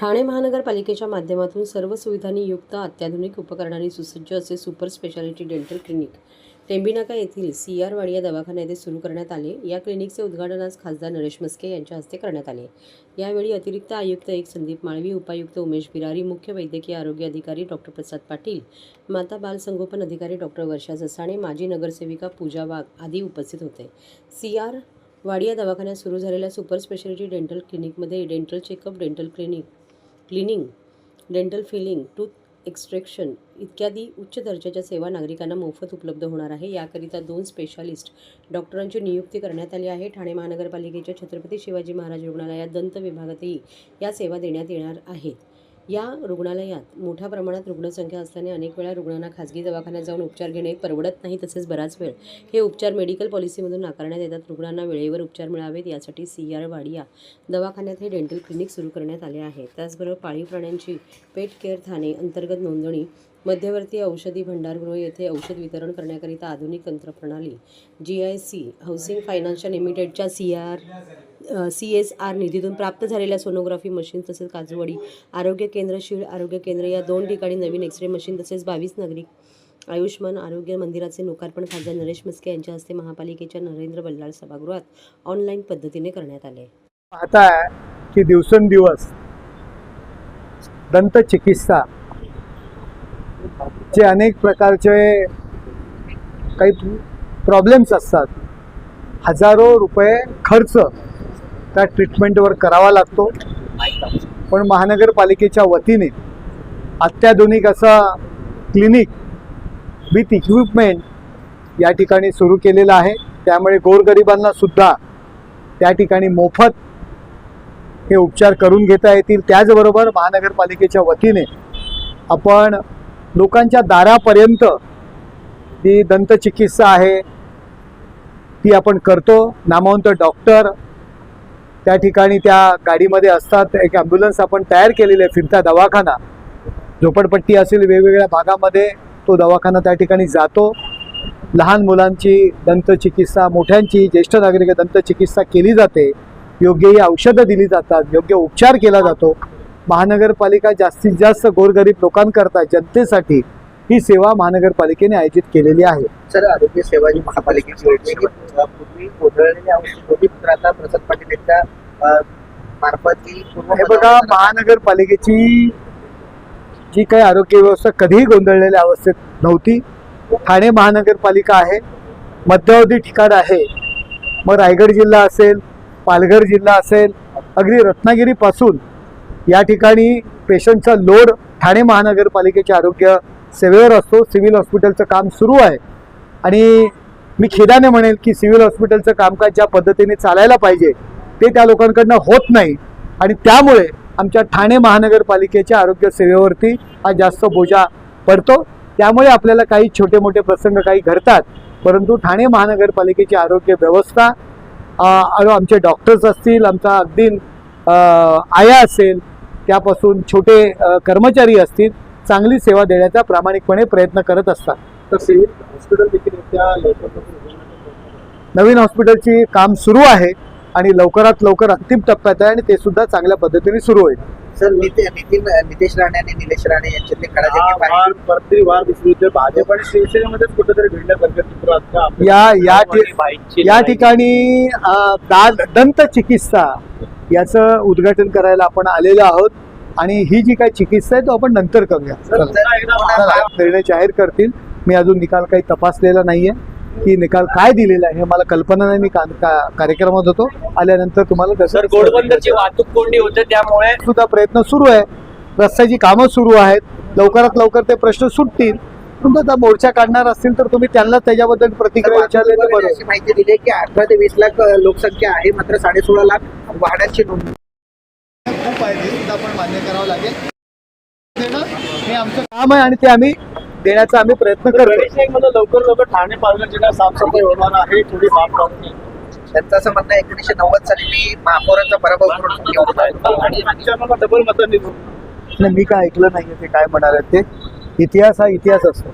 ठाणे महानगरपालिकेच्या माध्यमातून सर्व सुविधांनी युक्त अत्याधुनिक उपकरणांनी सुसज्ज असे super speciality dental clinic Tembinaka येथील सी आर वाडिया दवाखाना येथे सुरू करण्यात आले. या क्लिनिकचे उद्घाटन आज खासदार नरेश मस्के यांच्या हस्ते करण्यात आले. यावेळी अतिरिक्त आयुक्त एक संदीप माळवी उपायुक्त उमेश बिरारी मुख्य वैद्यकीय आरोग्य अधिकारी डॉक्टर प्रसाद पाटील माता बाल संगोपन अधिकारी डॉक्टर वर्षा जसाणे माजी नगरसेविका पूजा वाघ आदी उपस्थित होते. सी आर वाडिया दवाखान्यात सुरू झालेल्या सुपर स्पेशालिटी डेंटल क्लिनिकमध्ये dental checkup dental clinic cleaning dental filling tooth extraction इत्यादी उच्च दर्जाच्या सेवा नागरिकांना मोफत उपलब्ध होणार आहे. याकरिता दोन स्पेशालिस्ट डॉक्टरांची नियुक्ती करण्यात आली आहे. ठाणे महानगरपालिकेच्या छत्रपती शिवाजी महाराज रुग्णालयात दंत विभागातही या सेवा देण्यात येणार आहेत. या रुग्णालयात मोठ्या प्रमाणात रुग्णसंख्या असल्याने अनेक वेळा रुग्णांना खाजगी दवाखान्यात जाऊन उपचार घेणे परवडत नाही तसेच बराच वेळ हे उपचार मेडिकल पॉलिसीमधून नाकारण्यात येतात. रुग्णांना वेळेवर उपचार मिळावेत यासाठी सी आर वाडिया दवाखान्यात हे डेंटल क्लिनिक सुरू करण्यात आले आहे. त्याचबरोबर पाळीव प्राण्यांची पेट केअर थाने अंतर्गत नोंदणी मध्यवर्ती औषधी भंडारगृह येथे औषध वितरण करण्याकरिता आधुनिक तंत्रप्रणाली G I C housing financial लिमिटेडच्या C R C S R निधीतून प्राप्त झालेल्या सोनोग्राफी मशीन तसेच काजूवाडी आरोग्य केंद्र शिळ आरोग्य केंद्र या दोन ठिकाणी नवीन एक्स रे मशीन तसेच बावीस नागरिक आयुष्मान आरोग्य मंदिराचे लोकार्पण खासदार नरेश मस्के यांच्या हस्ते महापालिकेच्या नरेंद्र बल्लाळ सभागृहात ऑनलाईन पद्धतीने करण्यात आले. आता की दिवसेंदिवस दंत चिकित्सा चे अनेक प्रकारचे काही प्रॉब्लेम्स असतात. हजारो रुपये खर्च त्या ट्रीटमेंटवर करावा लागतो. पण महानगरपालिकेच्या वतीने अत्याधुनिक असा क्लिनिक विथ इक्विपमेंट या ठिकाणी सुरू केलेलं आहे. त्यामुळे गोरगरिबांना सुद्धा त्या ठिकाणी मोफत हे उपचार करून घेता येतील. त्याचबरोबर महानगरपालिकेच्या वतीने आपण लोकांच्या दारापर्यंत जी दंतचिकित्सा आहे ती आपण करतो. नामवंत डॉक्टर त्या ठिकाणी त्या गाडीमध्ये असतात. एक ॲम्ब्युलन्स आपण तयार केलेली आहे फिरता दवाखाना. झोपडपट्टी असेल वेगवेगळ्या भागामध्ये तो दवाखाना त्या ठिकाणी जातो. लहान मुलांची दंतचिकित्सा मोठ्यांची ज्येष्ठ नागरिक दंतचिकित्सा केली जाते. योग्य ही औषधं दिली जातात योग्य उपचार केला जातो. महानगरपालिका जास्तीत जास्त गोरगरीब लोकांकरता जनतेसाठी ही सेवा महानगरपालिकेने आयोजित केलेली आहे. सर आरोग्य सेवा जी महापालिकेची पूर्वी होती तर आता प्रसाद पाटील यांच्या मार्फत हे बघा महानगरपालिकेची जी काही आरोग्य व्यवस्था कधीही गोंधळलेल्या अवस्थेत नव्हती. ठाणे महानगरपालिका आहे. मध्यवर्ती ठिकाण आहे. मग रायगड जिल्हा असेल पालघर जिल्हा असेल अगदी रत्नागिरीपासून या ठिकाणी पेशंटचा लोड ठाणे महानगरपालिकेच्या आरोग्य सेवेवर असतो सिव्हिल हॉस्पिटलचं काम सुरू आहे. आणि मी खेदाने म्हणेल की सिव्हिल हॉस्पिटलचं कामकाज ज्या पद्धतीने चालायला पाहिजे ते त्या लोकांकडनं होत नाही. आणि त्यामुळे आमच्या ठाणे महानगरपालिकेच्या आरोग्य सेवेवरती हा जास्त बोजा पडतो. त्यामुळे आपल्याला काही छोटे मोठे प्रसंग काही घडतात. परंतु ठाणे महानगरपालिकेची आरोग्य व्यवस्था आमचे डॉक्टर्स असतील आमचा अगदी आया असेल त्यापासून छोटे कर्मचारी असतील चांगली सेवा देण्याचा प्रामाणिकपणे प्रयत्न करत असतात. तर सिव्हिल हॉस्पिटल देखील त्या नवीन हॉस्पिटलची काम सुरू आहे आणि लवकरात लवकर अंतिम टप्प्यात आहे आणि ते सुद्धा चांगल्या पद्धतीने सुरू होईल. सर नितीन नितीन नितेश राणे आणि निलेश राणे यांच्यातले खडाजंगी वाद दिसली होते भाजप आणि शिवसेनेमध्येच कुठेतरी घडल्यासारखं चित्र आता आपल्या या या या. ठिकाणी दंत चिकित्सा याचं उद्घाटन करायला आपण आलेलो आहोत. आणि ही जी काही चिकित्सा आहे तो आपण नंतर करूया. निर्णय जाहीर करतील. मी अजून निकाल काही तपासलेला नाहीये. की निकाल काय दिलेला आहे हे मला कल्पना नाही. मी कार्यक्रमात होतो. आल्यानंतर तुम्हाला वाहतूक कोंडी होते त्यामुळे सुद्धा प्रयत्न सुरू आहे. रस्त्याची कामं सुरू आहेत. लवकरात लवकर ते प्रश्न सुटतील. परंतु आता मोर्चा काढणार असतील तर तुम्ही त्यांना त्याच्याबद्दल प्रतिक्रिया विचारले माहिती दिली की अठरा ते वीस लाख लोकसंख्या आहे मात्र साडे सोळा लाख वाहनांची नोंदणी आहे ते सुद्धा आपण मान्य करावं लागेल. देणं हे आमचं काम आहे आणि ते आम्ही देण्याचा आम्ही प्रयत्न करतो. मध्ये लवकर लवकर ठाणे पालघर जिल्ह्यात साफसफाई होणार आहे थोडी माफ करून. त्यांचं असं म्हणणं आहे, एकोणीसशे नव्वद साली मी महापौरांचा पराभव करून आलो. आणि डबल मतांनी नाही, मी काय ऐकलं नाहीये ते काय म्हणाले ते. इतिहास हा इतिहास असतो.